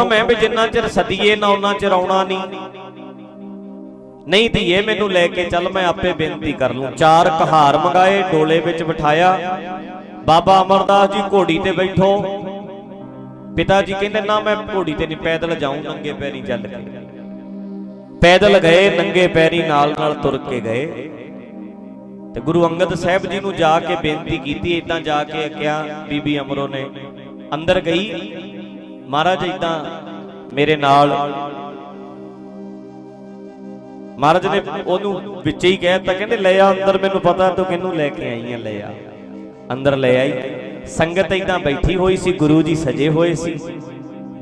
ਹੁਕਮ ਹੈ ਵੀ ਜਿੰਨਾ ਚਿਰ ਸਦੀਏ ਨਾ ਉਹਨਾਂ ਚਿਰ ਆਉਣਾ ਨਹੀਂ। ਨਹੀਂ ਧੀਏ, ਮੈਨੂੰ ਲੈ ਕੇ ਚੱਲ, ਮੈਂ ਆਪੇ ਬੇਨਤੀ ਕਰ ਲੂੰ। ਚਾਰ ਕਹਾਰ ਮੰਗਾਏ, ਡੋਲੇ ਵਿੱਚ ਬਿਠਾਇਆ। ਬਾਬਾ ਅਮਰਦਾਸ ਜੀ ਘੋੜੀ ਤੇ ਬੈਠੋ। ਪਿਤਾ ਜੀ ਕਹਿੰਦੇ, ਨਾ, ਮੈਂ ਘੋੜੀ ਤੇ ਨਹੀਂ, ਪੈਦਲ ਜਾਊਂ, ਨੰਗੇ ਪੈਰੀ ਚੱਲ ਕੇ। ਪੈਦਲ ਗਏ, ਨੰਗੇ ਪੈਰੀ ਨਾਲ ਨਾਲ ਤੁਰ ਕੇ ਗਏ। ਤੇ ਗੁਰੂ ਅੰਗਦ ਸਾਹਿਬ ਜੀ ਨੂੰ ਜਾ ਕੇ ਬੇਨਤੀ ਕੀਤੀ ਇਦਾਂ ਜਾ ਕੇ ਕਿਹਾ, ਬੀਬੀ ਅਮਰੋ ਨੇ, ਅੰਦਰ ਗਈ। ਮਹਾਰਾਜ ਇਦਾਂ ਮੇਰੇ ਨਾਲ। ਮਹਾਰਾਜ ਨੇ ਉਹਨੂੰ ਵਿੱਚ ਹੀ ਕਹਿਤਾ ਕਹਿੰਦੇ, ਲੈ ਆ, ਅੰਦਰ ਮੈਨੂੰ ਪਤਾ, ਤੂੰ ਕਿਹਨੂੰ ਲੈ ਕੇ ਆਈ ਆ, ਲੈ ਆ। ਅੰਦਰ ਲੈ ਆਈ। ਸੰਗਤ ਇਦਾਂ ਬੈਠੀ ਹੋਈ ਸੀ, ਗੁਰੂ ਜੀ ਸਜੇ ਹੋਏ ਸੀ।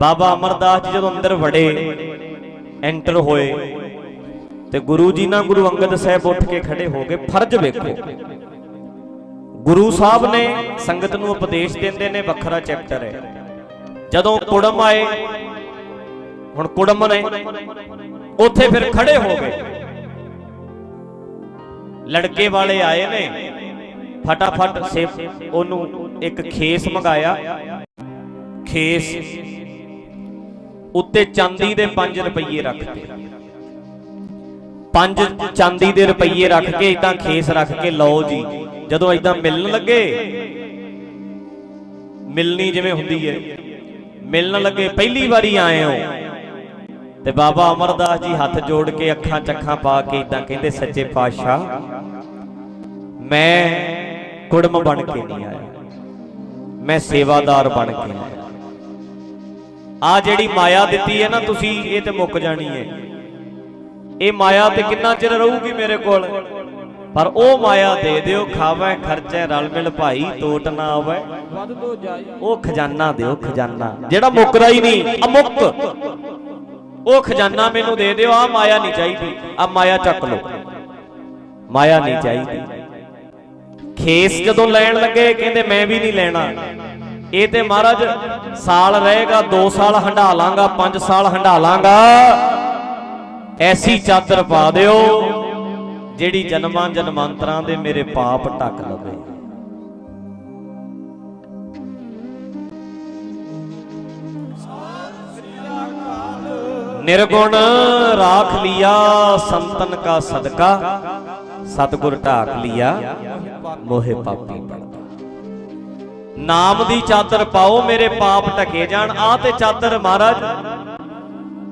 ਬਾਬਾ ਅਮਰਦਾਸ ਜੀ ਜਦੋਂ ਅੰਦਰ ਵੜੇ, ਐਂਟਰ ਹੋਏ, ਤੇ ਗੁਰੂ ਜੀ ਨਾਲ ਗੁਰੂ ਅੰਗਦ ਸਾਹਿਬ ਉੱਠ ਕੇ ਖੜੇ ਹੋ ਗਏ। ਫਰਜ਼ ਵੇਖੋ, ਗੁਰੂ ਸਾਹਿਬ ਨੇ ਸੰਗਤ ਨੂੰ ਉਪਦੇਸ਼ ਦਿੰਦੇ ਨੇ, ਵੱਖਰਾ ਚੈਪਟਰ ਹੈ। ਜਦੋਂ ਕੁੜਮ ਆਏ, ਹੁਣ ਕੁੜਮ ਨੇ ਉੱਥੇ ਫਿਰ ਖੜੇ ਹੋ ਗਏ। ਲੜਕੇ ਵਾਲੇ ਆਏ ਨੇ, ਫਟਾਫਟ ਸੇ ਉਹਨੂੰ ਇੱਕ ਖੇਸ ਮੰਗਾਇਆ। ਖੇਸ ਉੱਤੇ ਚਾਂਦੀ ਦੇ 5 ਰੁਪਏ ਰੱਖਤੇ ਪੰਜ ਚਾਂਦੀ ਦੇ ਰੁਪਏ ਰੱਖ ਕੇ ਇਦਾਂ ਖੇਸ ਰੱਖ ਕੇ, ਲਓ ਜੀ, ਜਦੋਂ ਇਦਾਂ ਮਿਲਣ ਲੱਗੇ, ਮਿਲਣੀ ਜਿਵੇਂ ਹੁੰਦੀ ਹੈ। ਮਿਲਣ ਲੱਗੇ ਪਹਿਲੀ ਵਾਰੀ ਆਏ ਹੋ। ਤੇ ਬਾਬਾ ਅਮਰਦਾਸ ਜੀ ਹੱਥ ਜੋੜ ਕੇ ਅੱਖਾਂ ਚੱਖਾਂ ਪਾ ਕੇ ਇਦਾਂ ਕਹਿੰਦੇ ਸੱਚੇ ਪਾਤਸ਼ਾਹ ਮੈਂ ਕੁੜਮ ਬਣ ਕੇ ਨਹੀਂ ਆਇਆ। ਮੈਂ ਸੇਵਾਦਾਰ ਬਣ ਕੇ ਆਇਆ। ਆ ਜਿਹੜੀ ਮਾਇਆ ਦਿੱਤੀ ਹੈ ਨਾ ਤੁਸੀਂ ਇਹ ਤੇ ਮੁੱਕ ਜਾਣੀ ਹੈ। ਇਹ ਮਾਇਆ ਤੇ ਕਿੰਨਾ ਚਿਰ ਰਹੂਗੀ ਮੇਰੇ ਕੋਲ? ਪਰ ਉਹ ਮਾਇਆ ਦੇ ਦਿਓ, ਖਾਵੇ, ਖਰਚੇ, ਰਲ ਮਿਲ ਭਾਈ ਟੋਟ ਨਾ ਆਵੇ। ਵੱਧ ਤੋਂ ਉਹ ਖਜ਼ਾਨਾ ਦਿਓ, ਖਜ਼ਾਨਾ। ਜਿਹੜਾ ਮੁੱਕਦਾ ਹੀ ਨਹੀਂ, ਅਮੁੱਕ। ਉਹ ਖਜ਼ਾਨਾ ਮੈਨੂੰ ਦੇ ਦਿਓ ਆ ਮਾਇਆ ਨਹੀਂ ਚਾਹੀਦੀ ਆ ਮਾਇਆ ਚੱਕ ਲਓ। ਮਾਇਆ ਨਹੀਂ ਚਾਹੀਦੀ। ਖੇਸ ਜਦੋਂ ਲੈਣ ਲੱਗੇ, ਕਹਿੰਦੇ ਮੈਂ ਵੀ ਨਹੀਂ ਲੈਣਾ। ਇਹ ਤੇ ਮਹਾਰਾਜ ਸਾਲ ਰਹੇਗਾ 2 ਸਾਲ ਹੰਡਾ ਲਾਂਗਾ 5 ਸਾਲ ਹੰਡਾ ਲਾਂਗਾ। ਐਸੀ ਚਾਦਰ ਪਾ ਦਿਓ। ਜਿਹੜੀ ਜਨਮਾਂ ਜਨਮਾਂਤਰਾਂ ਦੇ ਮੇਰੇ ਪਾਪ ਢੱਕ ਲਵੇ। ਨਿਰਗੁਣ ਰਾਖ ਲਿਆ ਸੰਤਨ ਕਾ ਸਦਕਾ, ਸਤਗੁਰ ਢਾਕ ਲਿਆ ਮੋਹਿ ਪਾਪੀ ਨਾਮ ਦੀ ਚਾਦਰ ਪਾਓ ਮੇਰੇ ਪਾਪ ਢਕੇ ਜਾਣ ਆ ਤੇ ਚਾਦਰ ਮਹਾਰਾਜ।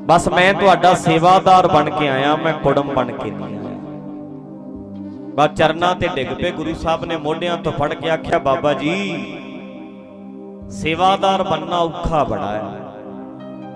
ਬਸ ਮੈਂ ਤੁਹਾਡਾ ਸੇਵਾਦਾਰ ਬਣ ਕੇ ਆਇਆ, ਮੈਂ ਕੁੜਮ ਬਣ ਕੇ ਨਹੀਂ ਬਾ ਚਰਨਾਂ ਤੇ ਡਿੱਗ ਪਏ, ਗੁਰੂ ਸਾਹਿਬ ਨੇ ਮੋਢਿਆਂ ਤੋਂ ਫੜ ਕੇ ਆਖਿਆ, ਬਾਬਾ ਜੀ, ਸੇਵਾਦਾਰ ਬੰਨਾ ਔਖਾ ਬੜਾ ਹੈ।